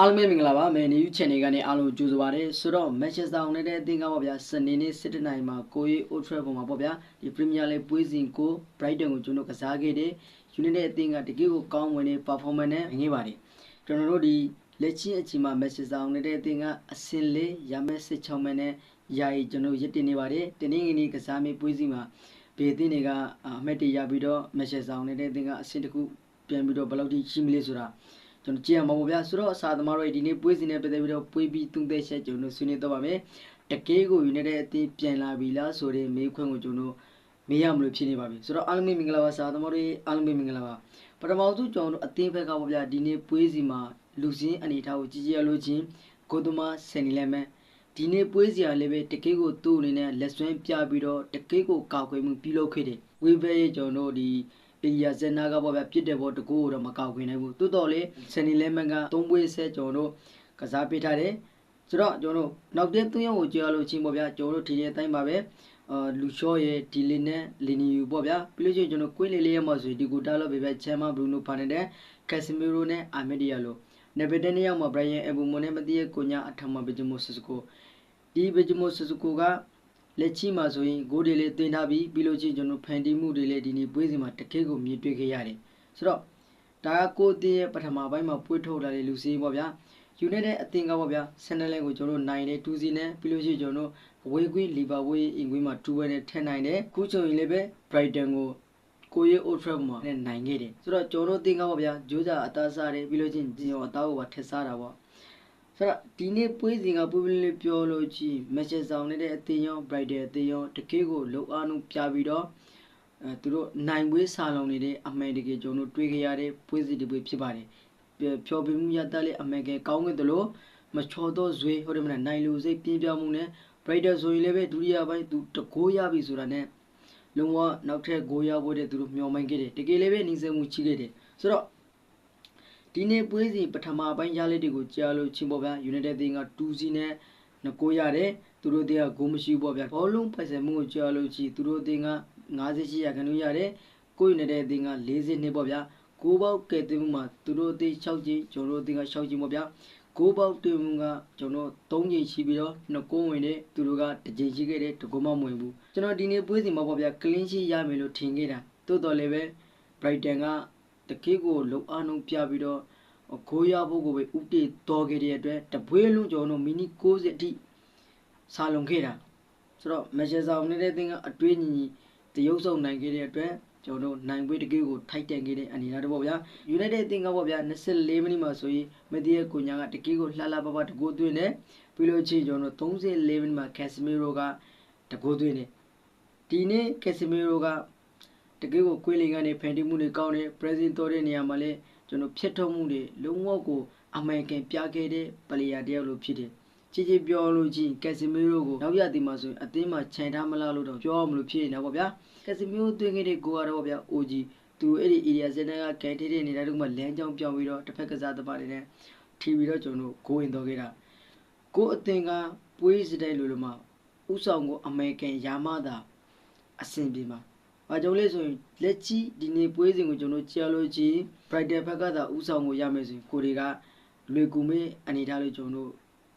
အားလုံးပဲမင်္ဂလာပါမယ်နေယူ channel ကနေအားလုံးကြိုဆိုပါရစေဆိုတော့ Manchester United အသင်းကပေါ့ဗျာစနေနေ့7နိုင်မှာကိုရီ Old Trafford မှာပေါ့ဗျာဒီ Premier League ပွဲစဉ်ကို Brighton ကိုကျွန်တော်ကစားခဲ့တယ် United အသင်းကတကယ်ကိုကောင်းဝင်တဲ့ performance နဲ့ငေးပါတယ်ကျွန်တော်တို့ဒီလက်ချင်းအချိန်မှာ Manchester United အသင်းကအဆင့်လေးရမယ်စစ်ချောင်းမဲနဲ့ယာယီကျွန်တော်ရစ်တင်နေပါတယ်တင်းနေငင်းကစားမေးပွဲစဉ်မှာဘေးအသင်းတွေကအမှတ်တရပြီးတော့ Manchester United အသင်းကအဆင့်တစ်ခုပြန်ပြီးတော့ဘယ်လောက်ထိရှိမလဲဆိုတာ ကျွန်တော်ကြည့်ရမှာပေါ့ဗျာဆိုတော့အစာသမားတို့ဒီနေ့ပွဲစဉ်နဲ့ပတ်သက်ပြီးတော့ပွဲပြီးသုံးသက်ချက်ကျွန်တော်ဆွေးနွေးတော့ပါမယ်တကယ်ကို United အသင်းပြန်လာပြီလားဆိုတဲ့မေးခွန်းကိုကျွန်တော်မေးရမလို့ဖြစ်နေပါပြီဆိုတော့အားလုံးမင်္ဂလာပါစာသမားတို့အားလုံးမင်္ဂလာပါပထမဆုံးကျွန်တော်တို့အသင်းဘက်ကပေါ့ဗျာဒီနေ့ပွဲစီမှာလူစင်းအနေထားကိုကြည့်ကြရလို့ချင်းကိုသမားဆယ်နီလက်မဲဒီနေ့ပွဲစီရလည်းပဲတကယ်ကိုသူ့အနေနဲ့လက်ဆွဲပြပြီးတော့တကယ်ကိုကောက်ခွေမှုပြုလုပ်ခဲ့တယ်ဝေဘဲရဲ့ကျွန်တော်တို့ဒီအေ ရီယာဇနာကပေါ့ဗျာပြစ်တဲ့ဘောတကူတော့မကောက်ခွင်နိုင်ဘူးတိုးတော်လေဆယ်နီလက်မန်ကသုံးပွဲဆက်ကျွန်တော်တို့ကစားပေးထားတယ်ဆိုတော့ကျွန်တော်တို့နောက်တဲ့သုံးယောက်ကိုကြောက်လို့ချင်းပေါ့ဗျာကျွန်တော်တို့ဒီနေ့အတိုင်းပါပဲအာလူရှော့ရဲ့ဒီလီနဲ့လီနီယူပေါ့ဗျာပြီးလို့ချင်းကျွန်တော်ကွင်းလေးလေးရမှာဆိုဒီကိုတားလို့ပဲပဲချမ်းမဘရူနိုဖာနေတဲ့ကက်ဆီမီရိုနဲ့အာမက်ဒီယာလိုနေဗီဒန်ရောက်မှာဘရိုင်ယန်အဘူမိုနဲ့မတိရဲ့ကိုညာအထမဘဂျမိုဆစ်ကိုဒီဘဂျမိုဆစ်ကိုက လက်ချီမှာဆိုရင်ဂိုးတွေလေးတင်ထားပြီးပြီးလို့ချင်းကျွန်တော်ဖန်တီးမှုတွေလည်းဒီနေ့ပွဲစဉ်မှာတကယ့်ကိုမြင်တွေ့ခဲ့ရတယ်ဆိုတော့ဒါကကိုတင်ရဲ့ပထမပိုင်းမှာပွေးထုတ်လာတဲ့လူစည်းပေါ့ဗျာယူနိုက်တက်အသင်းကပေါ့ဗျာဆန်နယ်လန်ကိုကျွန်တော်နိုင်တယ်2စီနဲ့ပြီးလို့ရှိရင်ကျွန်တော်အဝေးကွင်းလီဗာပူးအင်ကွင်းမှာ2ဝဲနဲ့ထက်နိုင်တယ်ခုချိန်ရင်လည်းပဲ Brighton ကိုကိုရီအိုထရက်မှာနဲ့နိုင်ခဲ့တယ်ဆိုတော့ကျွန်တော်တင်ကားပါဗျာဂျိုးစာအသားစားတယ်ပြီးလို့ချင်းဂျင်ရောအသားကိုပါထက်စားတာပေါ့ ဆိုတော့ဒီနေ့ပွဲစဉ်ကပွေးပွေးလေးပြောလို့ကြည့်မက်ချက်ဆောင်နေတဲ့အသင်းရော Brighton အသင်းရောတကယ်ကိုလုံအားလုံးပြပြီးတော့အဲသူတို့နိုင်ပွဲဆာလုံနေတဲ့အမှန်တကယ်ကျွန်တော်တွေးခဲ့ရတဲ့ပွဲစဉ်တစ်ပွဲဖြစ်ပါတယ်ဖြောပြမှုရတဲ့လေအမှန်ကကောင်းခဲ့တယ်လို့မချော်တော့ဇွေဟုတ်တယ်မလားနိုင်လူစိတ်ပြင်းပြမှုနဲ့ Brighton ဆိုရင်လည်းပဲဒုတိယပိုင်းသူတကိုးရပြီဆိုတာနဲ့လုံးဝနောက်ထပ်ဂိုးရဖို့တဲ့သူတို့မျှော်မှန်းခဲ့တယ်တကယ်လည်းပဲနှိစက်မှုချိခဲ့တယ်ဆိုတော့ ဒီနေ့ပွဲစဉ်ပထမပိုင်းရလက်တွေကိုကြားလို့ချင်းပေါ်ဗျာ United တင်းက2စီနဲ့ငကိုရတယ်သူတို့တင်းကဂိုးမရှိဘူးပေါ့ဗျာဘောလုံးပိုက်ဆံမှုကိုကြားလို့ချီသူတို့တင်းက58ရာခိုင်နှုန်းရတယ်ကို United တင်းက40နှစ်ပေါ့ဗျာကိုပေါက်ကဲတင်မှုမှာသူတို့တင်း6ချင်းကျွန်တော်တို့တင်းက6ချင်းပေါ့ဗျာကိုပေါက်တင်မှုကကျွန်တော်3ချိန်ရှိပြီးတော့နှစ်ကုန်းဝင်တဲ့သူတို့ကတစ်ချိန်ရှိခဲ့တဲ့တကုန်းမမဝင်ဘူးကျွန်တော်ဒီနေ့ပွဲစဉ်မှာပေါ့ဗျာ clean sheet ရမယ်လို့ထင်ခဲ့တာတိုးတော်လည်းပဲ Brighton က တကေးကိုလုံအားလုံးပြပြီးတော့ဂိုးရဖို့ကိုပဲဥတီတော်ခဲ့တဲ့အတွက်တပွဲလုံးကျွန်တော်မီနီ60အထိစာလုံခဲ့တာဆိုတော့မက်ရှယ်ဆောင်နေတဲ့သင်ကအတွေးညီညီတရုပ်ဆောင်နိုင်ခဲ့တဲ့အတွက်ကျွန်တော်တို့နိုင်ပွဲတကယ်ကိုထိုက်တန်ခဲ့တဲ့အနေနဲ့တော့ဗျာ United အသင်းကပေါ့ဗျာ24မိနစ်မှာဆိုရင်မဒီရဲ့ကိုညာကတကယ်ကိုလှလှပပတကူသွင်းတယ်ပြီးလို့ချင်းကျွန်တော်တို့34မိနစ်မှာ Casemiro ကတကူသွင်းတယ်ဒီနေ့ Casemiro က တကယ်ကိုကွေးလင်ကနေဖန်တီးမှုတွေကောင်းတယ် present တော်တဲ့နေရာမှာလည်းကျွန်တော်ဖြစ်ထုတ်မှုတွေလုံးဝကိုအမေရိကန်ပြခဲ့တဲ့ပလေယာတယောက်လိုဖြစ်တယ်ချီချီပြောလို့ချင်းကက်ဆီမီရိုကိုနောက်ရသည်မှာဆိုရင်အသင်းမှာခြံထားမလားလို့တော့ပြောမလို့ဖြစ်နေတာပေါ့ဗျာကက်ဆီမီရိုသွင်းခဲ့တဲ့ဂိုးကတော့ဗျာ OG သူအဲ့ဒီ area စတဲ့ကကန်ထည့်တဲ့နေတာတို့မှလမ်းကြောင်းပြောင်းပြီးတော့တစ်ဖက်ကစားသမားတွေနဲ့ထီပြီးတော့ကျွန်တော်ဂိုးဝင်တော့ခဲ့တာကိုအသင်ကပွေးစတဲ့လူလိုမှဥဆောင်ကိုအမေရိကန်ယာမသာအဆင်ပြေမှာ။ ဘာကြောင့်လဲဆိုရင်လက်ကြီးဒီနေ့ပွဲစဉ်ကိုကျွန်တော်ကြားလို့ကြည့် Brighton ဘက်ကသာဥဆောင်ကိုရမယ်ဆိုရင်ကိုတွေကလွေကူမေးအနေထားလို့ကျွန်တော်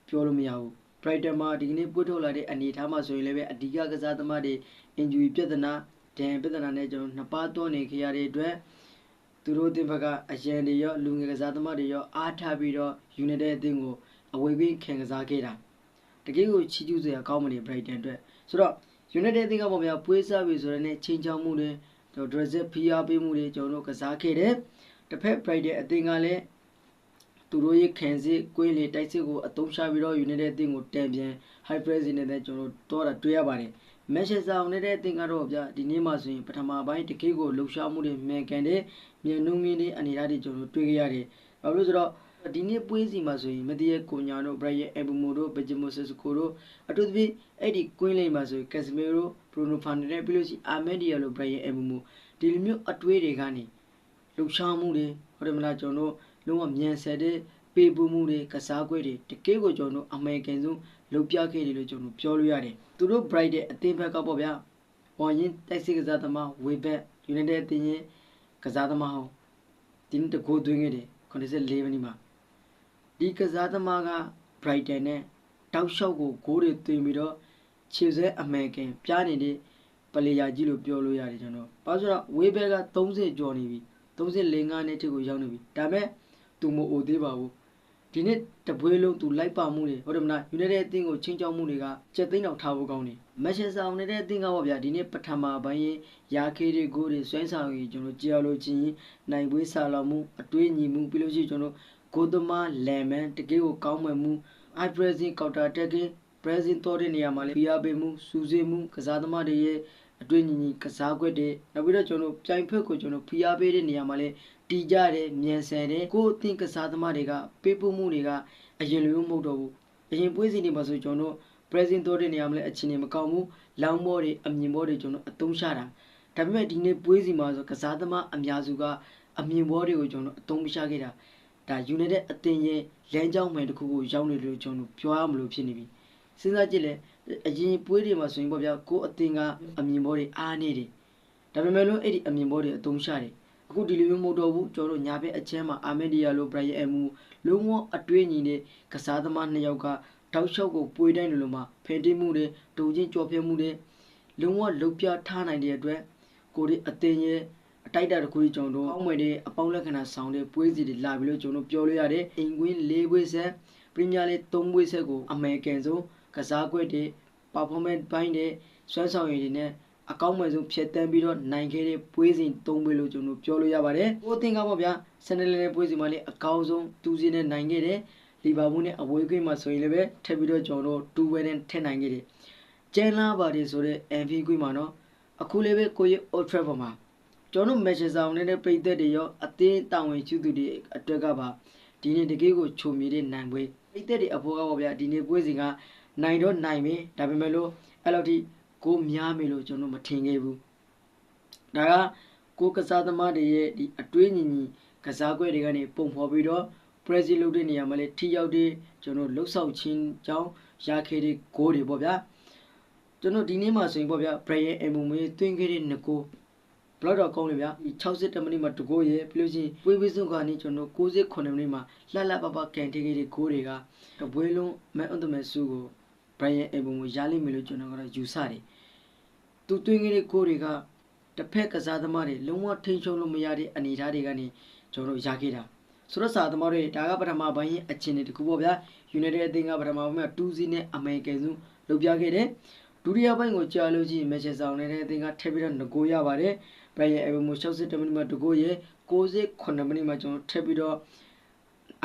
ပြောလို့မရဘူး Brighton မှာဒီကနေ့ပွတ်ထုတ်လာတဲ့အနေထားမှာဆိုရင်လည်းပဲအဓိကကစားသမားတွေ injury ပြဿနာဒဏ်ပြဿနာနဲ့ကျွန်တော်နှစ်ပါးတွန်းနေခဲ့ရတဲ့အတွက်သူတို့တင်ဘက်ကအရန်တွေရောလူငယ်ကစားသမားတွေရောအားထားပြီးတော့ United အသင်းကိုအဝေးပြေးခင်ကစားခဲ့တာတကယ်ကိုချီးကျူးစရာကောင်းမနေ Brighton အတွက်ဆိုတော့ United အသင်းကပေါ့ဗျာပွေးစားပြီဆိုတဲ့နဲ့ချင်းချောင်းမှုတွေကျွန်တော် dress PR ပေးမှုတွေကျွန်တော်တို့ကစားခဲ့တယ်တစ်ဖက် Brighton အသင်းကလည်းသူတို့ရဲ့ခံစစ်ကွင်းလေတိုက်စစ်ကိုအသုံးချပြီးတော့ United အသင်းကိုတန်ပြန် high press နဲ့ကျွန်တော်တို့တော့တာတွေ့ရပါတယ်မက်ချက်ဆောင်နေတဲ့အသင်းကတော့ဗျာဒီနေ့မှဆိုရင်ပထမပိုင်းတကေးကိုလှုပ်ရှားမှုတွေမြန်ကန်တဲ့မြန်နှုံးမြင့်တဲ့အနေအထားတွေကျွန်တော်တွေ့ကြရတယ်။ဘာလို့ဆိုတော့ ဒီနေ့ပွဲစီမှာဆိုရင်မတိရဲ့ကိုညာတို့ဘရိုင်ယန်အဘူမိုတို့ဘဂျီမိုဆစ်ကိုတို့အထူးသဖြင့်အဲ့ဒီကွင်းလိမ့်မှာဆိုရင်ကက်စမီရိုဘရူနိုဖန်ဒနဲ့ပြီးလို့ရှိအာမက်ဒီယာလိုဘရိုင်ယန်အဘူမိုဒီလိုမျိုးအတွေးတွေကနေလှုပ်ရှားမှုတွေဟုတ်တယ်မလားကျွန်တော်တို့လုံးဝမြန်ဆန်တဲ့ပေးပူးမှုတွေကစားကွဲတွေတကယ်ကိုကျွန်တော်တို့အမေရိကန်ဆုံးလုပ်ပြခဲ့တယ်လို့ကျွန်တော်ပြောလို့ရတယ်သူတို့ bright တဲ့အသင်းဘက်ကပေါ့ဗျာဝါရင်တိုက်စစ်ကစားသမားဝေဘက် united အသင်းရဲ့ကစားသမားဟောင်းဒီနေ့တကိုးသွင်းခဲ့တယ်84မိနစ်မှာ ဒီကစားသမားက Brighton နဲ့တောက်လျှောက်ကိုဂိုးတွေသွင်းပြီးတော့ခြေဆွဲအမှန်ကန်ပြားနေတဲ့ပလေယာကြီးလို့ပြောလို့ရတယ်ကျွန်တော်။ဘာလို့ဆိုတော့ဝေးဘက်က30ကျော်နေပြီ။35နဲ့ထိကိုရောက်နေပြီ။ဒါပေမဲ့သူမအိုသေးပါဘူး။ဒီနေ့တပွဲလုံးသူလိုက်ပါမှုတွေဟုတ်တယ်မလား United အသင်းကိုချင်းချောက်မှုတွေကစက်သိန်းအောင်ထားဖို့ကောင်းတယ်။ Manchester United အသင်းကပေါ့ဗျာဒီနေ့ပထမပိုင်းရင်ရာခေးတွေဂိုးတွေဆွဲဆောင်ကြီးကျွန်တော်ကြောက်လို့ချင်းနိုင်ပွဲဆာလောင်မှုအတွေးညီမှုပြီးလို့ရှိရင်ကျွန်တော် ဂိုးသမားလန်မန်တကယ်ကိုကောင်းမှန်မှု high pressing counter attacking pressing တော့တဲ့နေရာမှာလည်းပြရပေးမှုစူးစိမှုကစားသမားတွေရဲ့အတွေ့ညီညီကစားကွက်တွေနောက်ပြီးတော့ကျွန်တော်ပြိုင်ဖက်ကိုကျွန်တော်ဖိအားပေးတဲ့နေရာမှာလည်းတီကြတယ်မြန်ဆန်တယ်ကိုယ်အသင်ကစားသမားတွေကပေးပို့မှုတွေကအရင်လိုမဟုတ်တော့ဘူးအရင်ပွဲစဉ်တွေမှာဆိုကျွန်တော် pressing တော့တဲ့နေရာမှာလည်းအချင်းနေမကောင်းဘူးလောင်းဘောတွေအမြင်ဘောတွေကျွန်တော်အသုံးချတာဒါပေမဲ့ဒီနေ့ပွဲစီမှာဆိုကစားသမားအများစုကအမြင်ဘောတွေကိုကျွန်တော်အသုံးမချခဲ့တာ ဒါ United အသင်းရဲ့လမ်းကြောင်းမှန်တစ်ခုကိုရောက်နေလို့ကျွန်တော်ပြောရမလို့ဖြစ်နေပြီစဉ်းစားကြည့်လဲအရင်ပွဲတွေမှာဆိုရင်ပေါ့ဗျာကိုအသင်းကအမြင်ဘောတွေအားနေတယ်ဒါပေမဲ့လို့အဲ့ဒီအမြင်ဘောတွေအသုံးချတယ်အခုဒီလိုမျိုးမဟုတ်တော့ဘူးကျွန်တော်တို့ညာဘက်အချမ်းမှာအာမက်ဒီယာလိုဘရိုင်ယန်အမူလုံးဝအတွေးညီတဲ့ကစားသမားနှစ်ယောက်ကတောက်လျှောက်ကိုပွေးတိုင်းလိုမှဖယ်တိမှုတွေတူချင်းကြော်ပြမှုတွေလုံးဝလုတ်ပြထားနိုင်တဲ့အတွက်ကိုဒီအသင်းရဲ့ အတိုက်တာတစ်ခုကြီးကျွန်တော်တို့အောင်းမွေတဲ့အပေါင်းလက္ခဏာဆောင်တဲ့ပွဲစီတွေလာပြီလို့ကျွန်တော်ပြောလို့ရတယ်အင်ကွင်း၄ပွဲဆက်ပရီးမီးယားလိ၃ပွဲဆက်ကိုအမေရိကန်ဆုံးကစားကွက်တွေ performance ဘိုင်းတွေဆွမ်းဆောင်ရည်တွေနဲ့အကောင်းမဲ့ဆုံးဖြတ်တန်းပြီးတော့နိုင်ခဲ့တဲ့ပွဲစဉ်၃ပွဲလို့ကျွန်တော်ပြောလို့ရပါတယ်။ကိုအသင်ကပေါ့ဗျာဆန်နယ်လယ်ပွဲစဉ်မှာလည်းအကောင်းဆုံးတူးစီနဲ့နိုင်ခဲ့တယ်။လီဗာပူးနဲ့အဝေးကွင်းမှာဆိုရင်လည်းပဲထပ်ပြီးတော့ကျွန်တော်တို့တူဝဲနဲ့ထက်နိုင်ခဲ့တယ်။ကျန်လာပါတယ်ဆိုတဲ့ MV ကွင်းမှာနော်အခုလည်းပဲကိုရဲ့ Old Trafford မှာ ကျွန်တော်မက်ချ်ဆောင်နေတဲ့ပြည်သက်တွေရောအသင်းတာဝန်ရှိသူတွေအတွက်ကပါဒီနေ့တကယ်ကိုချုံမြည်တဲ့နိုင်ပွဲပြည်သက်တွေအဖို့ကပေါ့ဗျာဒီနေ့ပွဲစဉ်ကနိုင်တော့နိုင်ပြီဒါပေမဲ့လို့အဲ့လိုဒီကိုများပြီလို့ကျွန်တော်မထင်ခဲ့ဘူးဒါကကိုကစားသမားတွေရဲ့ဒီအတွေးညီညီကစားကွက်တွေကနေပုံဖော်ပြီးတော့ pressing လုပ်တဲ့နေရာမှာလည်းထိရောက်တဲ့ကျွန်တော်လှုပ်ဆောင်ခြင်းကြောင့်ရခဲ့တဲ့ဂိုးတွေပေါ့ဗျာကျွန်တော်ဒီနေ့မှဆိုရင်ပေါ့ဗျာ Brian Mbeumo တွင်းခဲ့တဲ့ငကို ဘလောက်တော့ကောင်းလေဗျာဒီ60မိနစ်မှာတကိုးရဲ့ပြီးလို့ရှိရင်ပွေးပွေးစုံကနေကျွန်တော်68မိနစ်မှာလှလှပပကန်ထိခဲ့တဲ့ဂိုးတွေကတပွဲလုံး man of the match စုကို Brian Mbeumo ရလိမ့်မယ်လို့ကျွန်တော်ကတော့ယူဆတယ်သူတွင်းခဲ့တဲ့ဂိုးတွေကတစ်ဖက်ကစားသမားတွေလုံးဝထိန်ချုံလို့မရတဲ့အနေအထားတွေကနေကျွန်တော်ရခဲ့တာဆိုတော့စာသမားတွေဒါကပထမပိုင်းရဲ့အခြေအနေတခုပေါ့ဗျာ United အသင်းကပထမပိုင်းမှာ2စီးနဲ့အမေရိကန်စုလုပ်ပြခဲ့တယ် ဒုတိယပိုင်းကိုကြာလို့ရှိရင် Manchester United အသင်းကထပ်ပြီးတော့ငကိုရပါတယ်ဘရိုင်ယန်အဗမို60မိနစ်မှာတကိုရဲ့68မိနစ်မှာကျွန်တော်ထပ်ပြီးတော့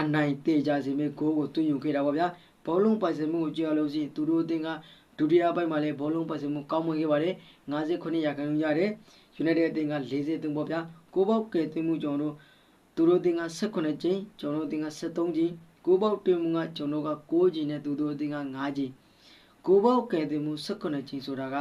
အနိုင်တေကြစီမဲ့ဂိုးကိုသွင်းယူခဲ့တာပါဗျာဘောလုံးပိုင်ဆိုင်မှုကိုကြာလို့ရှိရင်သူတို့အသင်းကဒုတိယပိုင်းမှာလည်းဘောလုံးပိုင်ဆိုင်မှုကောင်းမွန်ခဲ့ပါတယ်59ရာခိုင်နှုန်းရတယ် United အသင်းက43ပေါ့ဗျာကိုပေါက်ကယ်သွင်းမှုကျွန်တော်တို့သူတို့အသင်းက18ကြိမ်ကျွန်တော်တို့အသင်းက73ကြိမ်ကိုပေါက်တင်မှုကကျွန်တော်က6ကြိမ်နဲ့သူတို့အသင်းက9ကြိမ် ကိုပေါက်ကယ်သွင်းမှု18ကြိမ်ဆိုတာက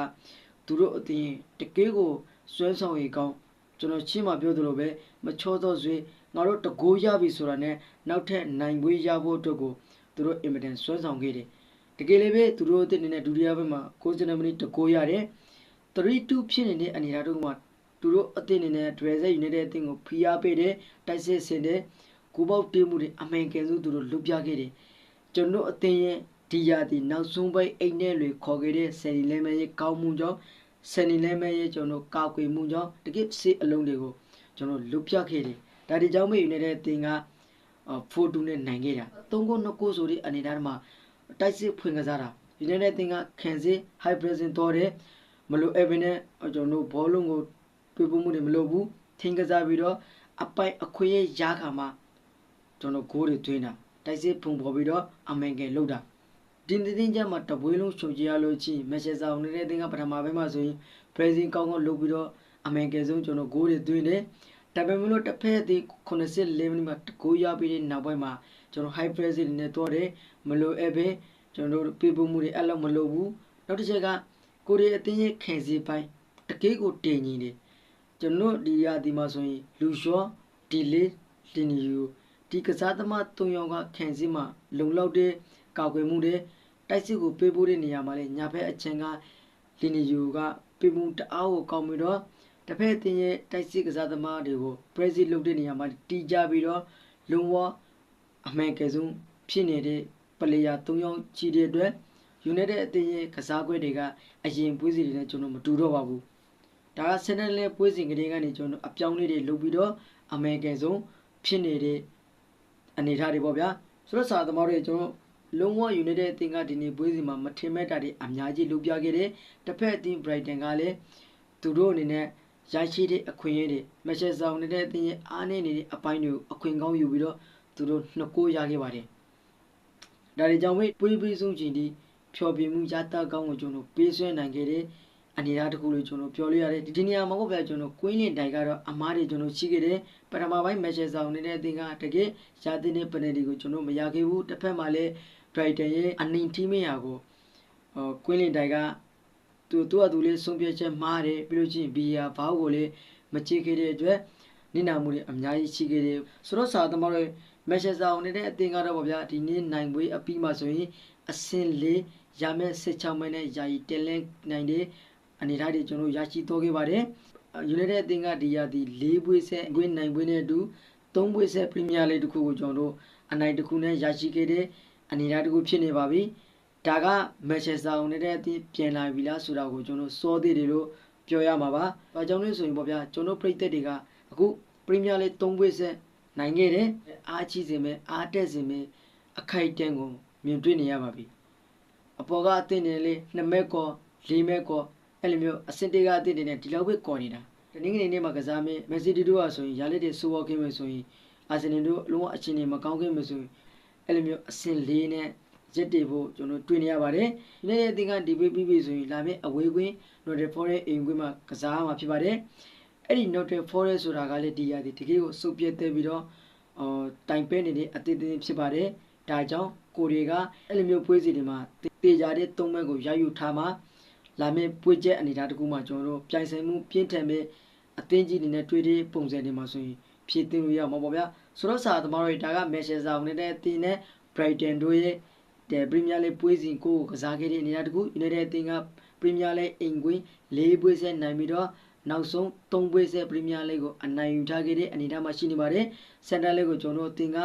သူတို့အသင်းတကယ်ကိုစွဲဆောင်ရည်ကောင်းကျွန်တော်ချင်းမှပြောသလိုပဲမချောသောဆွေငါတို့တကိုးရပြီဆိုတာနဲ့နောက်ထပ်နိုင်ပွဲရဖို့အတွက်ကိုသူတို့အင်မတန်စွဲဆောင်ခဲ့တယ်တကယ်လည်းပဲသူတို့အသင်းအနေနဲ့ဒုတိယဘက်မှာ60မိနစ်တကိုးရတယ်3-2ဖြစ်နေတဲ့အနေအထားတို့မှာသူတို့အသင်းအနေနဲ့ဒရယ်ဆက်ယူနေတဲ့အသင်းကိုဖိအားပေးတယ်တိုက်စစ်ဆင်တယ်ကိုပေါက်တေးမှုတွေအမှန်ကန်ဆုံးသူတို့လွတ်ပြခဲ့တယ်ကျွန်တော်အသင်းရဲ့ ဒီယာဒီနောက်ဆုံးပိုင်းအိတ်နဲ့တွေခေါ်ခဲ့တဲ့ဆယ်လီလဲမဲရဲ့ကောင်းမှုကြောင့်ဆယ်လီလဲမဲရဲ့ကျွန်တော်ကာကွယ်မှုကြောင့်တကယ်စစ်အလုံးတွေကိုကျွန်တော်လွတ်ပြခဲ့တယ်ဒါဒီကြောင့်မေယူနေတဲ့အသင်းကဖိုတူနဲ့နိုင်ခဲ့တာ၃ခု၂ခုဆိုတဲ့အနေအထားမှာတိုက်စစ်ဖွင့်ကစားတာယူနေတဲ့အသင်းကခံစစ် high pressing တော့တယ်မလို့အဗင်နဲ့ကျွန်တော်တို့ဘောလုံးကိုပြပမှုတွေမလုပ်ဘူးထင်ကစားပြီးတော့အပိုင်အခွင့်ရရခါမှာကျွန်တော်ဂိုးတွေသွင်းတာတိုက်စစ်ဖုံပေါ်ပြီးတော့အမန်ကန်လောက်တာ ဒီတင်းတင်းကြမှာတပွေးလုံးရှုံကြရလို့ချင်းမက်ဆက်ဆောင်နေတဲ့တင်းကပထမပိုင်းမှာဆိုရင်ဘရက်ဇီကောင်းကောင်းလုပ်ပြီးတော့အမန်ကန်ဆုံးကျွန်တော်ဂိုးတွေသွင်းတယ်ဒါပေမဲ့လို့တစ်ဖက်သည်84မိနစ်မှာဂိုးရပြီးတဲ့နောက်ပိုင်းမှာကျွန်တော် high press တွေနဲ့တော့တယ်မလိုအပ်ပဲကျွန်တော်တို့ပြပမှုတွေအဲ့လောက်မလုပ်ဘူးနောက်တစ်ချက်ကကိုရီအတင်းရဲ့ခံစီပိုင်းတကယ်ကိုတင်ညီတယ်ကျွန်တော်ဒီရာဒီမှာဆိုရင်လူရှော့ဒီလေးလင်ယူဒီကစားသမား၃ယောက်ကခံစီမှာလုံလောက်တဲ့ ကာကွယ်မှုတွေတိုက်စစ်ကိုပေးပို့တဲ့နေရာမှာလည်းညာဘက်အချင်ကလင်ယူကပေးမှုတအားကိုကောင်းပြီးတော့တစ်ဖက်တင်ရဲ့တိုက်စစ်ကစားသမားတွေကို Brazil လုပ်တဲ့နေရာမှာတီးကြပြီးတော့လုံဝအမှန်ကဲဆုံးဖြစ်နေတဲ့ပလေယာ၃ယောက်ကြီးတဲ့အတွက် United အသင်းရဲ့ကစားကွက်တွေကအရင်ပွဲစီတွေနဲ့ကျွန်တော်မတူတော့ပါဘူးဒါကစနေလဲပွဲစဉ်ကလေးကနေကျွန်တော်အပြောင်းလေးတွေလုပ်ပြီးတော့အမေရိကန်ဆုံးဖြစ်နေတဲ့အနေအထားတွေပေါ့ဗျာဆိုတော့စာသမားတွေကျွန်တော် လုံးဝ United အသင်းကဒီနေ့ပွဲစဉ်မှာမထင်မဲ့တာတွေအများကြီးလုပ်ပြခဲ့တယ်တစ်ဖက်အသင်း Brighton ကလည်းသူတို့အနေနဲ့ရရှိတဲ့အခွင့်အရေးတွေမက်ချက်ဆောင်နေတဲ့အသင်းရဲ့အားနည်းနေတဲ့အပိုင်းတွေကိုအခွင့်ကောင်းယူပြီးတော့သူတို့နှစ်ကိုးရခဲ့ပါတယ်ဒါတွေကြောင့်ပဲပွေးပွေးဆုံးချိန်ဒီဖျော်ပြမှုရတကောင်းကိုကျွန်တော်ပေးဆွဲနိုင်ခဲ့တဲ့အနေအထားတစ်ခုလို့ကျွန်တော်ပြောလို့ရတယ်ဒီနေရာမှာဟုတ်ဗျာကျွန်တော်ကွင်းလင်တိုင်ကတော့အမားတွေကျွန်တော်ရှိခဲ့တယ်ပထမပိုင်းမက်ချက်ဆောင်နေတဲ့အသင်းကတကယ်ရတဲ့တဲ့ပနယ်တီကိုကျွန်တော်မရခဲ့ဘူးတစ်ဖက်မှာလည်း Brighton ရဲ့အနိုင်တီးမရကိုဟိုကွင်းလင်တိုင်ကသူသူ့အတူလေးဆုံးဖြတ်ချက်မှားတယ်ပြီးလို့ချင်းဘီယာဘောက်ကိုလည်းမချေခဲ့တဲ့အတွက်နိနာမှုတွေအများကြီးရှိခဲ့တယ်ဆိုတော့စာသမားတွေမက်ချက်ဆောင်နေတဲ့အသင်းကတော့ဗျာဒီနေ့နိုင်ပွဲအပြီးမှဆိုရင်အဆင့်လေးရမယ့်16မိနစ်ယာယီတက်လင်းနိုင်တဲ့အနေအထားတွေကျွန်တော်ရရှိသွားခဲ့ပါတယ်။ United အသင်းကဒီရာဒီ၄ပွဲဆက်ကွင်းနိုင်ပွဲနဲ့အတူ၃ပွဲဆက်ပရီးမီးယားလိဂ်တစ်ခုကိုကျွန်တော်တို့အနိုင်တစ်ခုနဲ့ရရှိခဲ့တဲ့ အနေအထားတစ်ခုဖြစ်နေပါပြီ။ဒါကမန်ချက်စတာယူနိုက်တက်အသင်းပြန်လာပြီလားဆိုတာကိုကျွန်တော်စောသေးတယ်လို့ပြောရမှာပါ။ဘာကြောင့်လဲဆိုရင်ပေါ့ဗျာကျွန်တော်ပြည်သက်တွေကအခုပရီးမီးယားလိဂ်၃ပွဲဆက်နိုင်ခဲ့တယ်။အားကြီးစင်မဲ့အားတက်စင်မဲ့အခိုက်အတန့်ကိုမြင်တွေ့နေရပါပြီ။အပေါ်ကအသင်းတွေလေးနှစ်မဲကော၄မဲကောအဲ့လိုမျိုးအစင်တေကအသစ်တွေနဲ့ဒီလောက်ပဲကော်နေတာတနင်္ဂနွေနေ့မှာကစားမယ်မက်ဆီတီတို့ကဆိုရင်ရာလက်တွေစိုးဝေါ်ခင်းမယ်ဆိုရင်အာဆင်နယ်တို့လုံးဝအခြေအနေမကောင်းခင်မယ်ဆိုရင် အဲ့လိုမျိုးအစင်လေးနဲ့ရက်တွေဖို့ကျွန်တော်တွေ့နေရပါတယ်။နေ့ရက်အသင်းကဒီပေးပြီးပြီဆိုရင်လာမယ့်အဝေးကွင်း Notre Forest အိမ်ကွင်းမှာကစားမှာဖြစ်ပါတယ်။အဲ့ဒီ Notre Forest ဆိုတာကလည်းဒီရာဒီတကယ်ကိုစုပ်ပြတ်တဲ့ပြီးတော့အော်တိုင်ပဲနေတဲ့အသင်းတင်းဖြစ်ပါတယ်။ဒါကြောင့်ကိုတွေကအဲ့လိုမျိုးပွဲစီတွေမှာတေချာတဲ့သုံးဘက်ကိုရယူထားမှာလာမယ့်ပွေချက်အနေအထားတစ်ခုမှကျွန်တော်တို့ပြိုင်ဆိုင်မှုပြင်းထန်မဲ့အသင်းကြီးတွေနဲ့တွေ့တဲ့ပုံစံတွေမှာဆိုရင် ဖြည့်သိမ်းလို့ရမှာပေါ့ဗျာဆိုတော့စာသမားတွေဒါကမက်ရှင်ဆာဝင်တဲ့အသင်းနဲ့ Brighton တို့ရဲ့တဲ့ပရီးမီးယားလိပွဲစဉ်ကိုကစားခဲ့တဲ့အနေအထားတစ်ခု United အသင်းကပရီးမီးယားလိအင်ကွင်း၄ပွဲဆက်နိုင်ပြီးတော့နောက်ဆုံး၃ပွဲဆက်ပရီးမီးယားလိကိုအနိုင်ယူထားခဲ့တဲ့အနေအထားမှာရှိနေပါတယ်စင်တာလိကိုကျွန်တော်တို့အသင်းက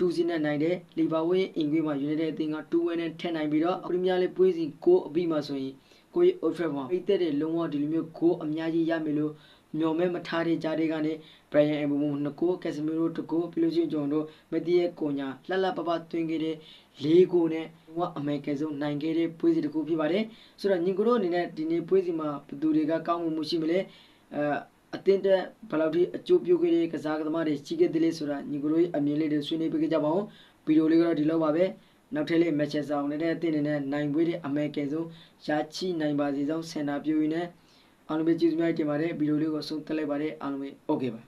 2စီနဲ့နိုင်တယ်လီဗာပူးရဲ့အင်ကွင်းမှာ United အသင်းက2ဝင်းနဲ့ထက်နိုင်ပြီးတော့ပရီးမီးယားလိပွဲစဉ်ကိုအပြီးမှာဆိုရင်ကိုကြီး Old Trafford မှာပိတ်သက်တဲ့လုံးဝဒီလိုမျိုးဂိုးအများကြီးရမယ်လို့ မျှော်မဲမထားတဲ့ကြားတွေကနေ Brian Mbeumo နှစ်ကို Casemiro တကိုပြီးလို့ရှိရင်ကျွန်တော်တို့မတီးရဲ့ကိုညာလှလှပပတွင်ခဲ့တဲ့၄ကိုနဲ့ဟိုကအမေကန်ဆုံးနိုင်ခဲ့တဲ့ပွဲစီတစ်ခုဖြစ်ပါတယ်ဆိုတော့ညီကိုတို့အနေနဲ့ဒီနေ့ပွဲစီမှာဘယ်သူတွေကကောင်းမှုရှိမလဲအဲအတင်းတက်ဘယ်လောက်ထိအကျိုးပြုခဲ့တဲ့ကစားသမားတွေရှိခဲ့တယ်လဲဆိုတာညီကိုတို့ရဲ့အမြင်လေးတွေဆွေးနွေးပေးကြပါဦးဗီဒီယိုလေးကတော့ဒီလောက်ပါပဲနောက်ထပ်လေးမက်ချက်ဆောင်နေတဲ့အသင်းတွေနဲ့နိုင်ပွဲတွေအမေကန်ဆုံးရချိနိုင်ပါစေကြောင်းဆန္ဒပြုရင်းနဲ့ အားလုံးပဲကျေးဇူးများတင်ပါတယ်ဗီဒီယိုလေးကိုဆုံးသက်လိုက်ပါတယ်အားလုံးပဲ okay ပါ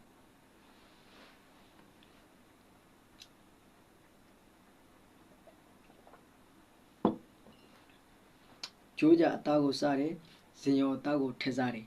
ကျိုးကြအသားကိုစားတယ်ဇင်ရောအသားကိုထက်စားတယ်